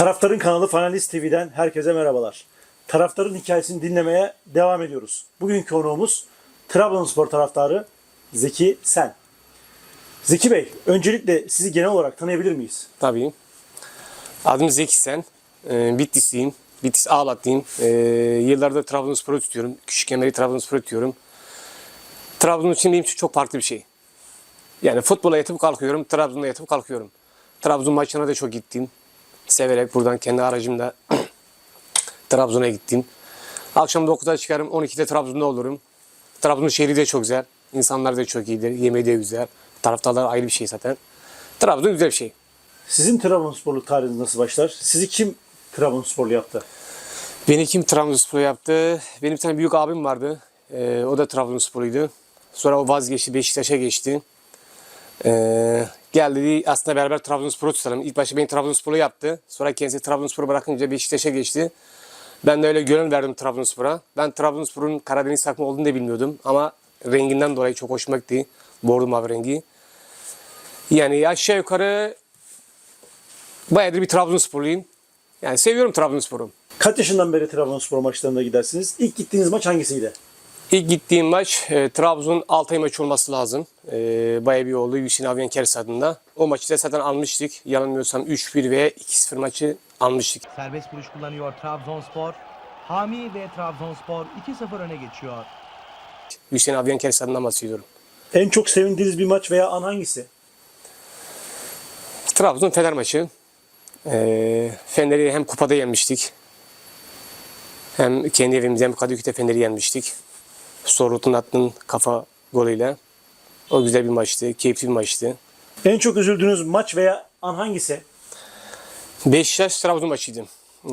Taraftarın kanalı Fanalist TV'den herkese merhabalar. Taraftarın hikayesini dinlemeye devam ediyoruz. Bugünkü konuğumuz Trabzonspor taraftarı Zeki Sen. Zeki Bey, öncelikle sizi genel olarak tanıyabilir miyiz? Tabii. Adım Zeki Sen. Ee, Bitlisliyim. Bitlis Ağlatlıyım. Yıllardır Trabzonspor'u tutuyorum. Küçükken beri Trabzonspor'u tutuyorum. Trabzon için benim için çok farklı bir şey. Yani futbola yatıp kalkıyorum, Trabzon'da yatıp kalkıyorum. Trabzon maçına da çok gittim. Severek buradan kendi aracımda Trabzon'a gittim. Akşam 9'da çıkarım, 12'de Trabzon'da olurum. Trabzon şehri de çok güzel. İnsanlar da çok iyidir. Yemeği de güzel. Taraftarlar ayrı bir şey zaten. Trabzon güzel bir şey. Sizin Trabzonsporluk tarihiniz nasıl başlar? Sizi kim Trabzonsporlu yaptı? Beni kim Trabzonspor yaptı? Benim bir tane büyük abim vardı. Ee, o da Trabzonsporluydu. Sonra o vazgeçti, Beşiktaş'a geçti. Ee, geldi aslında beraber Trabzonspor'u tutalım. İlk başta beni Trabzonspor'u yaptı. Sonra kendisi Trabzonspor'u bırakınca Beşiktaş'a geçti. Ben de öyle gönül verdim Trabzonspor'a. Ben Trabzonspor'un Karadeniz takımı olduğunu da bilmiyordum. Ama renginden dolayı çok hoşuma gitti. Bordo mavi rengi. Yani aşağı yukarı bayağıdır bir Trabzonsporluyum. Yani seviyorum Trabzonspor'u. Kaç yaşından beri Trabzonspor maçlarına gidersiniz? İlk gittiğiniz maç hangisiydi? İlk gittiğim maç e, Trabzon Altay maçı olması lazım. E, bir oldu Hüseyin Avyan Kers adında. O maçı da zaten almıştık. Yanılmıyorsam 3-1 ve 2-0 maçı almıştık. Serbest vuruş kullanıyor Trabzonspor. Hami ve Trabzonspor 2-0 öne geçiyor. Hüseyin Avyan Kers adından bahsediyorum. En çok sevindiğiniz bir maç veya an hangisi? Trabzon Fener maçı. E, Fener'i hem kupada yenmiştik. Hem kendi evimizde hem Kadıköy'de Fener'i yenmiştik. Sorut'un attığın kafa golüyle. O güzel bir maçtı. Keyifli bir maçtı. En çok üzüldüğünüz maç veya an hangisi? Beşiktaş Trabzon maçıydı.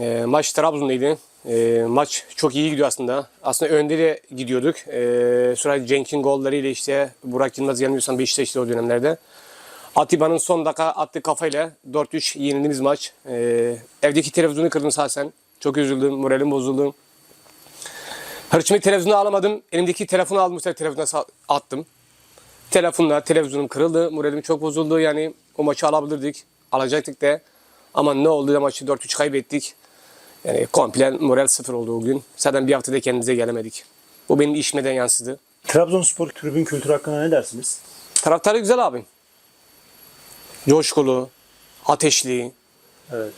E, maç Trabzon'daydı. E, maç çok iyi gidiyor aslında. Aslında önde de gidiyorduk. E, sonra Cenk'in gollarıyla işte Burak Yılmaz yanılmıyorsam Beşiktaş'ta o dönemlerde. Atiba'nın son dakika attığı kafayla 4-3 yenildiğimiz maç. E, evdeki televizyonu kırdım zaten. Çok üzüldüm, moralim bozuldu. Hırçımı televizyonu alamadım. Elimdeki telefonu aldım, sa- attım. Telefonla televizyonum kırıldı. Moralim çok bozuldu. Yani o maçı alabilirdik. Alacaktık da. Ama ne oldu da maçı 4-3 kaybettik. Yani komple moral sıfır oldu o gün. Zaten bir haftada kendimize gelemedik. Bu benim işmeden yansıdı. Trabzonspor tribün kültürü hakkında ne dersiniz? Taraftarı güzel abi. Coşkulu, ateşli. Evet.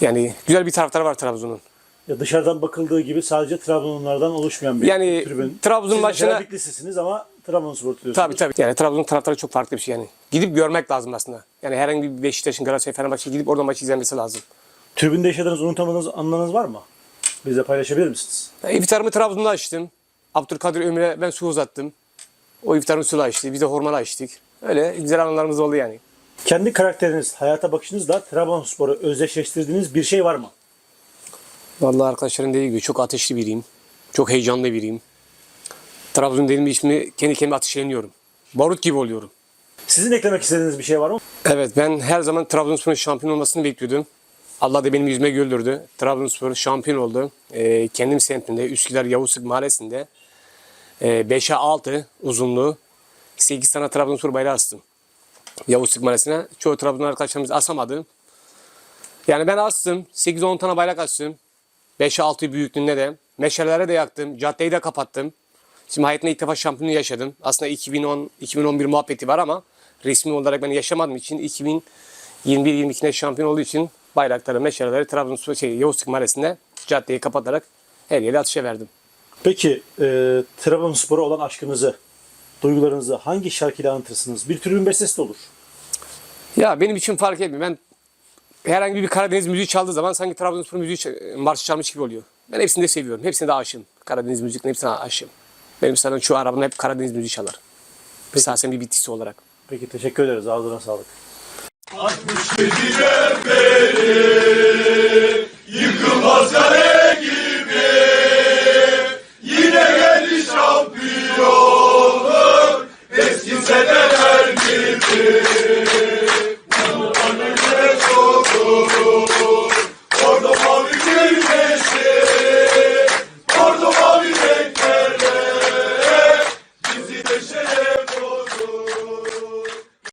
Yani güzel bir taraftarı var Trabzon'un. Ya dışarıdan bakıldığı gibi sadece Trabzonlulardan oluşmayan bir Yani tribün. Trabzon Siz maçına- Bitlislisiniz ama Trabzonspor tutuyorsunuz. Tabii tabii. Yani Trabzon taraftarı çok farklı bir şey yani. Gidip görmek lazım aslında. Yani herhangi bir Beşiktaş'ın, Galatasaray, Fenerbahçe gidip orada maçı izlemesi lazım. Tribünde yaşadığınız, unutamadığınız anlarınız var mı? Bizle paylaşabilir misiniz? Ben iftarımı Trabzon'da açtım. Abdülkadir Ömür'e ben su uzattım. O iftarın suyla açtı. Biz de hormonu açtık. Öyle güzel anılarımız oldu yani. Kendi karakteriniz, hayata bakışınızla Trabzonspor'u özdeşleştirdiğiniz bir şey var mı? Vallahi arkadaşlarım dediği gibi çok ateşli biriyim. Çok heyecanlı biriyim. Trabzon dediğim ismi kendi kendime ateşleniyorum. Barut gibi oluyorum. Sizin eklemek istediğiniz bir şey var mı? Evet ben her zaman Trabzonspor'un şampiyon olmasını bekliyordum. Allah da benim yüzüme güldürdü. Trabzonspor şampiyon oldu. Ee, kendim semtinde Üsküdar Yavuzluk Mahallesi'nde e, 5'e 6 uzunluğu 8 tane Trabzonspor bayrağı astım. Yavuzluk Mahallesi'ne. Çoğu Trabzon arkadaşlarımız asamadı. Yani ben astım. 8-10 tane bayrak astım. 5'e 6 büyüklüğünde de. Meşalelere de yaktım. Caddeyi de kapattım. Şimdi hayatımda ilk defa şampiyonluğu yaşadım. Aslında 2010-2011 muhabbeti var ama resmi olarak ben yaşamadığım için 2021-22'de şampiyon olduğu için bayrakları, meşaleleri Trabzonspor şey, Yavuz Sık Mahallesi'nde caddeyi kapatarak her yere atışa verdim. Peki e, Trabzonspor'a olan aşkınızı, duygularınızı hangi şarkıyla anlatırsınız? Bir tribün bestesi de olur. Ya benim için fark etmiyor. Ben herhangi bir Karadeniz müziği çaldığı zaman sanki Trabzonspor müziği marşı çalmış gibi oluyor. Ben hepsini de seviyorum. Hepsine de aşığım. Karadeniz müziklerine hepsine aşığım. Benim zaten şu arabamda hep Karadeniz müziği çalar. Esasen bir bitisi olarak. Peki teşekkür ederiz. Ağzına sağlık. Yıkılmaz kale